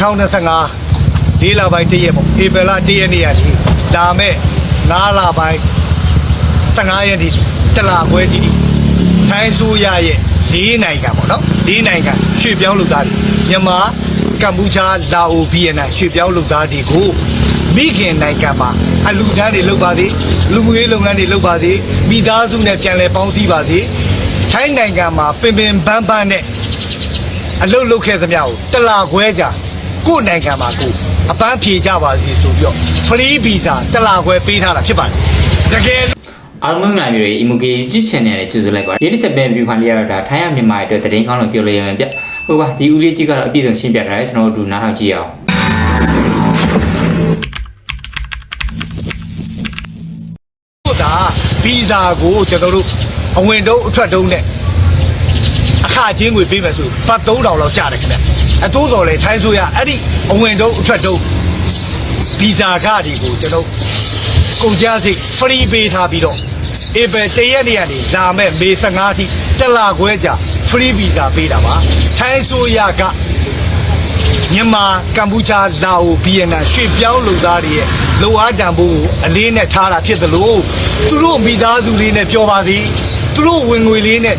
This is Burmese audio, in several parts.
2025လေးလပိုင်းတရက်ပေါ့ဧပြီလတရက်နေ့ကနေလာမဲ့9လပိုင်း15ရက်နေ့တလခွဲတီးထိုင်းဆိုရရဲ့၄နိုင်ငံပေါ့နော်၄နိုင်ငံရွှေ့ပြောင်းလူသားတွေမြန်မာကမ္ဘောဒီးယားလာအိုဗီယက်နမ်ရွှေ့ပြောင်းလူသားတွေကိုမိခင်နိုင်ငံမှာအလူတန်းတွေလုပ်ပါသေးလူမှုရေးလုပ်ငန်းတွေလုပ်ပါသေးမိသားစုနဲ့ပြန်လည်ပေါင်းစည်းပါသေးထိုင်းနိုင်ငံမှာပင်ပင်ပန်းပန်းနဲ့အလုတ်လုတ်ခဲ့သမျှကိုတလာခွဲကြာ ကိုယ့်နိုင်ငံမှာကိုအပန်းဖြေကြပါစီဆိုပြီးတော့ဖရီးဗီဇာတလာခွဲပေးထားတာဖြစ်ပါတယ်တကယ်အားလုံးမင်္ဂလာမျိုးတွေ Emoji YouTube Channel နဲ့ကြိုဆိုလိုက်ပါဒီနေ့ဆက်ပြန်ပြီးဖန်ပြရတာထိုင်းရမြန်မာအတွက်တရင်ကောင်းလို့ပြောလို့ရမယ်ဗျဟုတ်ပါဒီဦးလေးကြီးကတော့အပြည့်စုံရှင်းပြထားတယ်ကျွန်တော်တို့နားထောင်ကြည့်အောင်ကိုဒါဗီဇာကိုကျွန်တော်တို့အဝင်တုံးအထွက်တုံးနဲ့ အခချင်းငွေပေးမယ်ဆိုပတ်3000လောက်ကျတယ်ခင်ဗျအတိုးတော်လေထိုင်းဆိုရအဲ့ဒီအဝင်တုံးအထွက်တုံးဗီဇာကတွေကိုကျွန်တော်ကုန်ကြစိတ်ဖရီးပေးထားပြီးတော့ဧပြီတရက်နေ့ကနေလာမဲ့မေ15အထိတစ်လခွဲကြာဖရီးဗီဇာပေးတာပါထိုင်းဆိုရကမြန်မာကမ္ဘောဒီးယားလာအိုဗီယက်နမ်ရွှေ့ပြောင်းလူသားတွေရဲ့လုံအားတန်ဖိုးကိုအလေးနဲ့ထားတာဖြစ်သလိုသူတို့မိသားစုလေးနဲ့ပြောပါစီသူတို့ဝင်ငွေလေးနဲ့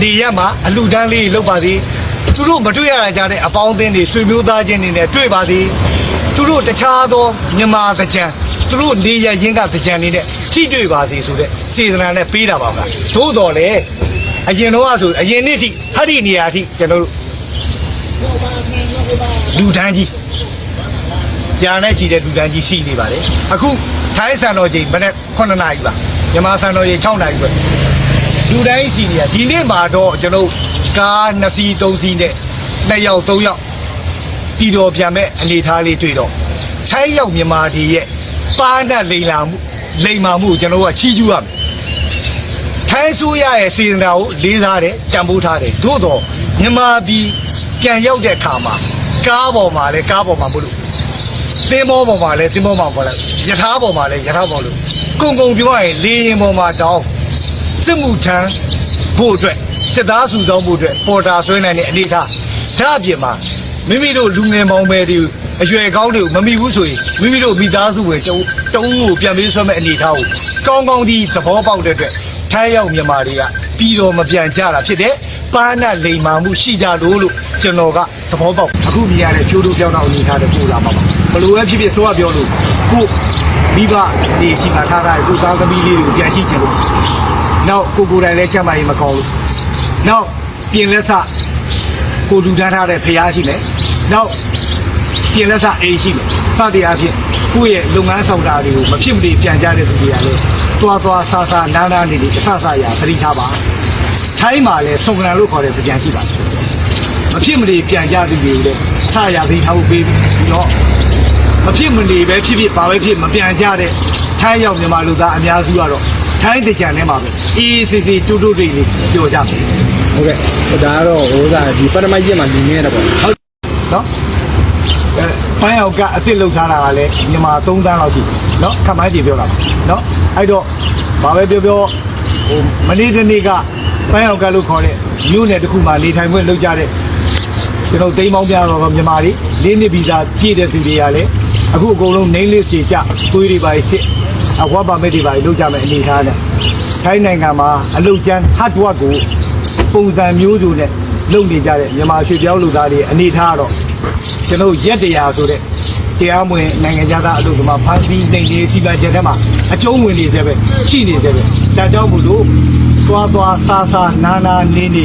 နေရက်မှာအလူတန်းလေးလုပ်ပါစီသူတို့မတွေ့ရတာကြတဲ့အပေါင်းအသင်းတွေဆွေမျိုးသားချင်းတွေနဲ့တွေ့ပါစီသူတို့တခြားသောမြန်မာတကြံသူတို့နေရရင်းကတကြံလေးနဲ့ထိတွေ့ပါစီဆိုတဲ့စေတနာနဲ့ပေးတာပါဗျာသို့တော်လေအရင်တော့ဆိုအရင်နေ့ထိဟာဒီနေရာထိကျွန်တော်တို့လူတန်းကြီးကြာနဲ့ကြည်တဲ့လူတန်းကြီးရှိနေပါတယ်အခုထိုင်းစံတော်ချိန်မနေ့9နာရီပါမြန်မာစံတော်ချိန်6နာရီပဲ လူတန်းကြီးရှိနေတာဒီနေ့မှာတော့ကျွန်တော်ကား2စီး3စီးနဲ့2ယောက်3ယောက်ပြည်တော်ပြန်မဲ့အနေထားလေးတွေ့တော့ထိုင်းရောက်မြန်မာတွေရဲ့ပါးနဲ့လိန်လာမှုလိန်မာမှုကိုကျွန်တော်ကချီးကျူးရမယ်ထိုင်းဆိုရရဲ့စေတနာကိုလေးစားတယ်ကြံပိုးထားတယ်သို့တော့မြန်မာပြည်ပြန်ရောက်တဲ့အခါမှာကားပေါ်မှာလဲကားပေါ်မှာမလို့သင်းမောပေါ်မှာလဲသင်းမောမှာပေါ်လဲယထာပေါ်မှာလဲယထာပေါ်လို့ကုံကုံပြောရရင်လေရင်ပေါ်မှာတောင်း စစ်မှုထမ်းဖို့အတွက်စစ်သားစုဆောင်းဖို့အတွက်ပေါ်တာဆွဲနိုင်တဲ့အနေအထားဒါအပြင်မှာမိမိတို့လူငယ်မောင်မယ်တွေအရွယ်ကောင်းတွေကိုမမိဘူးဆိုရင်မိမိတို့မိသားစုဝင်တဦးတဦးကိုပြန်ပေးဆွဲမဲ့အနေအထားကိုကောင်းကောင်းဒီသဘောပေါက်တဲ့အတွက်ထိုင်းရောက်မြန်မာတွေကပြီးတော့မပြန်ကြတာဖြစ်တဲ့ပန်းနဲ့လိမ်မာမှုရှိကြလို့လို့ကျွန်တော်ကသဘောပေါက်အခုမြင်ရတဲ့ဖြိုးတို့ပြောင်းတော့အနေထားတဲ့ပို့လာမှာပါဘလို့ပဲဖြစ်ဖြစ်ဆိုရပြောလို့ကိုမိဘနေရှိမှထားတာကိုသားသမီးလေးတွေကိုပြန်ကြည့်ချင်လို့ နောက်ကိုကိုယ်တိုင်လည်းချက်မှရင်မကောင်းလို့နောက်ပြင်လက်စကိုလူတန်းထားတဲ့ဖျားရှိမယ်နောက်ပြင်လက်စအိမ်ရှိမယ်စသည်အားဖြင့်ကိုယ့်ရဲ့လုပ်ငန်းဆောင်တာတွေကိုမဖြစ်မနေပြန်ကြတဲ့သူတွေကလည်းတွားတွားဆာဆာနားနားနေနေအဆဆာရာသတိထားပါထိုင်းမှာလည်းစုံကံလို့ခေါ်တဲ့ပြန်ရှိပါတယ်မဖြစ်မနေပြန်ကြသူတွေကိုလည်းအဆရာသတိထားဖို့ပေးပြီးတော့မဖြစ်မနေပဲဖြစ်ဖြစ်ဘာပဲဖြစ်မပြန်ကြတဲ့ထိုင်းရောက်မြန်မာလူသားအများစုကတော့ ထိုင်းတကြံထဲမှာပဲအေးအေးဆေးဆေးတူတူတိတ်လေးပြောကြမယ်ဟုတ်ကဲ့ဒါကတော့ဟိုကဒီပထမရက်မှာလူနေရတာပေါ့ဟုတ်နော်အဲပန်းရောက်ကအစ်စ်လောက်ထားတာကလည်းမြန်မာ3တန်းလောက်ရှိတယ်နော်ခမိုင်းကြီးပြောတာပါနော်အဲ့တော့ဘာပဲပြောပြောဟိုမနေ့တနေ့ကပန်းရောက်ကလို့ခေါ်တဲ့မြို့နယ်တစ်ခုမှာနေထိုင်ခွင့်လုပ်ကြတဲ့ကျွန်တော်တိမ်းမောင်းပြတော့မြန်မာတွေလေးနှစ်ဗီဇာပြည့်တဲ့သူတွေကလည်းအခုအကုန်လုံး name list တွေကြသွေးတွေပါစစ် အဝတ်ပါမဲ့တွေပါလုပ်ကြမယ်အနေထားနဲ့ထိုင်းနိုင်ငံမှာအလုပ်ကျန်း hard work ကိုပုံစံမျိုးစုံနဲ့လုပ်နေကြတဲ့မြန်မာရွှေပြောင်းလူသားတွေအနေထားကတော့ကျွန်တော်ရက်တရာဆိုတဲ့တရားမဝင်နိုင်ငံသားအလုပ်သမားဖန်ဆီးနေနေစီမံချက်ထဲမှာအကျုံးဝင်နေသေးပဲရှိနေသေးပဲဒါကြောင့်မို့လို့သွားသွားဆာဆာနာနာနေနေ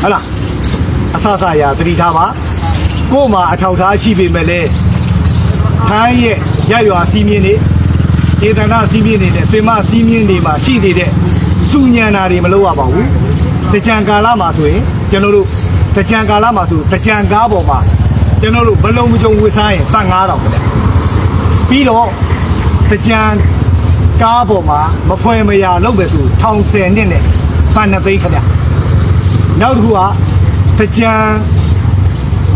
ဟုတ်လားအဆဆာရာသတိထားပါကို့မှာအထောက်ထားရှိပေမဲ့လည်းထိုင်းရဲ့ရရွာစီးမြင်းနေ ဒေသနာစီးမြင်းနေတဲ့ပင်မစီးမြင်းတွေမှာရှိနေတဲ့စူညံတာတွေမလုပ်ရပါဘူးတကြံကာလမှာဆိုရင်ကျွန်တော်တို့တကြံကာလမှာဆိုတကြံကားပေါ်မှာကျွန်တော်တို့ဘလုံးမကြုံဝစ်စားရင်ပတ်9000ခက်ပြီးတော့တကြံကားပေါ်မှာမဖွဲမရလုပ်ပဲဆိုထောင်ဆယ်နှစ်နဲ့ပတ်နှစ်သိန်းခက်နောက်တစ်ခုကတကြံ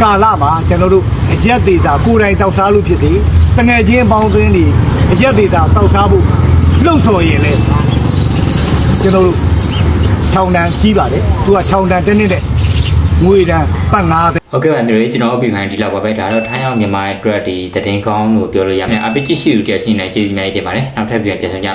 ကာလမှာကျွန်တော်တို့အရက်သေးစာကိုယ်တိုင်တောက်စားလို့ဖြစ်စေတငယ်ချင်းပေါင်းသင်းတွေ အရက်သေးစာတောက်စားဖို့လှုပ်ဆော်ရင်လေကျွန်တော်တို့ထောင်တန်းကြီးပါလေသူကထောင်တန်းတစ်နှစ်နဲ့ငွေတန်းပတ်9သိန်းဟုတ်ကဲ့ပါမျိုးကျွန်တော်အပြခိုင်ဒီလောက်ပါပဲဒါတော့ထိုင်းအောင်မြန်မာအတွက်ဒီတည်င်းကောင်းလို့ပြောလို့ရမယ်အပိချစ်ရှိသူတရားရှိနေကျေးဇူးများတင်ပါတယ်နောက်ထပ်ပြန်ပြန်ဆောင်ကြ